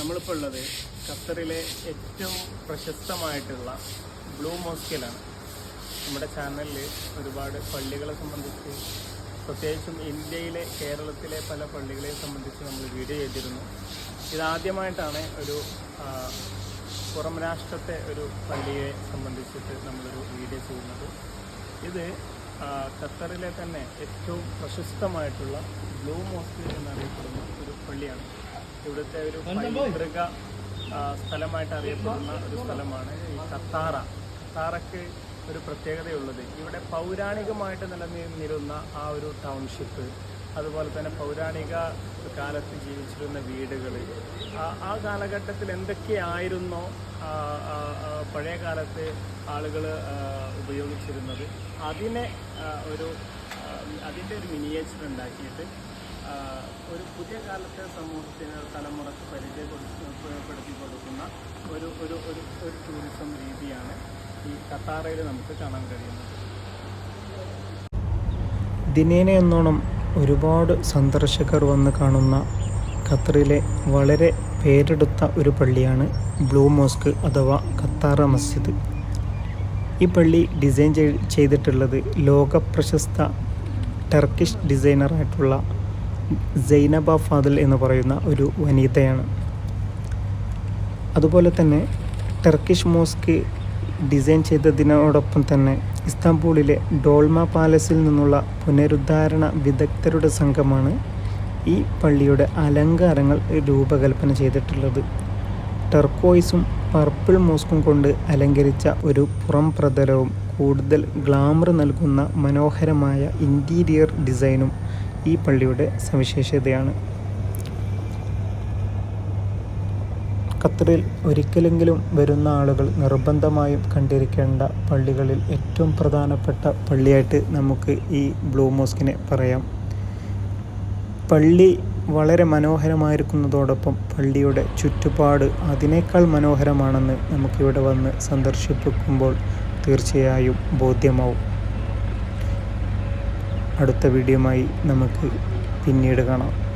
നമ്മളിപ്പോൾ ഉള്ളത് ഖത്തറിലെ ഏറ്റവും പ്രശസ്തമായിട്ടുള്ള ബ്ലൂ മോസ്കിലാണ്. നമ്മുടെ ചാനലിൽ ഒരുപാട് പള്ളികളെ സംബന്ധിച്ച് പ്രത്യേകിച്ചും ഇന്ത്യയിലെ കേരളത്തിലെ പല പള്ളികളെ സംബന്ധിച്ച് നമ്മൾ വീഡിയോ ചെയ്തിരുന്നു. ഇതാദ്യമായിട്ടാണ് ഒരു പുറം രാഷ്ട്രത്തെ ഒരു പള്ളിയെ സംബന്ധിച്ചിട്ട് നമ്മളൊരു വീഡിയോ ചെയ്യുന്നത്. ഇത് ഖത്തറിലെ തന്നെ ഏറ്റവും പ്രശസ്തമായിട്ടുള്ള ബ്ലൂ മോസ്ക് എന്നറിയപ്പെടുന്ന ഒരു പള്ളിയാണ്. ഇവിടുത്തെ ഒരു പൈതൃക സ്ഥലമായിട്ട് അറിയപ്പെടുന്ന ഒരു സ്ഥലമാണ് ഈ കത്താറ. കത്താറയ്ക്ക് ഒരു പ്രത്യേകതയുള്ളത്. ഇവിടെ പൗരാണികമായിട്ട് നിലനിന്നിരുന്ന ആ ഒരു ടൗൺഷിപ്പ് അതുപോലെ തന്നെ പൗരാണിക കാലത്ത് ജീവിച്ചിരുന്ന വീടുകൾ ആ കാലഘട്ടത്തിൽ എന്തൊക്കെയായിരുന്നോ പഴയ കാലത്ത് ആളുകൾ ഉപയോഗിച്ചിരുന്നത്. അതിനെ ഒരു അതിന്റെ ഒരു മിനിയേച്ചർ ഉണ്ടാക്കിയിട്ട് പുതിയ കാലത്തെ സമൂഹത്തിന് തലമുറയ്ക്ക് പരിചയപ്പെടുത്തി കൊടുക്കുന്ന ഒരു ഒരു ഒരു ഒരു ടൂറിസം രീതിയാണ് ഈ കത്താറയിൽ നമുക്ക് കാണാൻ കഴിയുന്നത്. ദിനേന എന്നോണം ഒരുപാട് സന്ദർശകർ വന്ന് കാണുന്ന ഖത്തറിലെ വളരെ പേരെടുത്ത ഒരു പള്ളിയാണ് ബ്ലൂ മോസ്ക് അഥവാ ഖത്താറ മസ്ജിദ്. ഈ പള്ളി ഡിസൈൻ ചെയ്- ചെയ്തിട്ടുള്ളത് ലോക പ്രശസ്ത ടർക്കിഷ് ഡിസൈനറായിട്ടുള്ള സൈനബ ഫാദിൽ എന്ന് പറയുന്ന ഒരു വനിതയാണ്. അതുപോലെ തന്നെ ടർക്കിഷ് മോസ്ക് ഡിസൈൻ ചെയ്തതിനോടൊപ്പം തന്നെ ഇസ്താംബൂളിലെ ഡോൾമ പാലസിൽ നിന്നുള്ള പുനരുദ്ധാരണ വിദഗ്ധരുടെ സംഘമാണ് ഈ പള്ളിയുടെ അലങ്കാരങ്ങൾ രൂപകൽപ്പന ചെയ്തിട്ടുള്ളത്. ടർക്കോയിസും പർപ്പിൾ മോസ്കും കൊണ്ട് അലങ്കരിച്ച ഒരു പുറം പ്രതലവും കൂടുതൽ ഗ്ലാമർ നൽകുന്ന മനോഹരമായ ഇന്റീരിയർ ഡിസൈനും ഈ പള്ളിയുടെ സവിശേഷതയാണ്. ഖത്തറിൽ ഒരിക്കലെങ്കിലും വരുന്ന ആളുകൾ നിർബന്ധമായും കണ്ടിരിക്കേണ്ട പള്ളികളിൽ ഏറ്റവും പ്രധാനപ്പെട്ട പള്ളിയായിട്ട് നമുക്ക് ഈ ബ്ലൂ മോസ്കിനെ പറയാം. പള്ളി വളരെ മനോഹരമായിരിക്കുന്നതോടൊപ്പം പള്ളിയുടെ ചുറ്റുപാട് അതിനേക്കാൾ മനോഹരമാണെന്ന് നമുക്കിവിടെ വന്ന് സന്ദർശിപ്പിക്കുമ്പോൾ തീർച്ചയായും ബോധ്യമാവും. അടുത്ത വീഡിയോയുമായി നമുക്ക് പിന്നീട് കാണാം.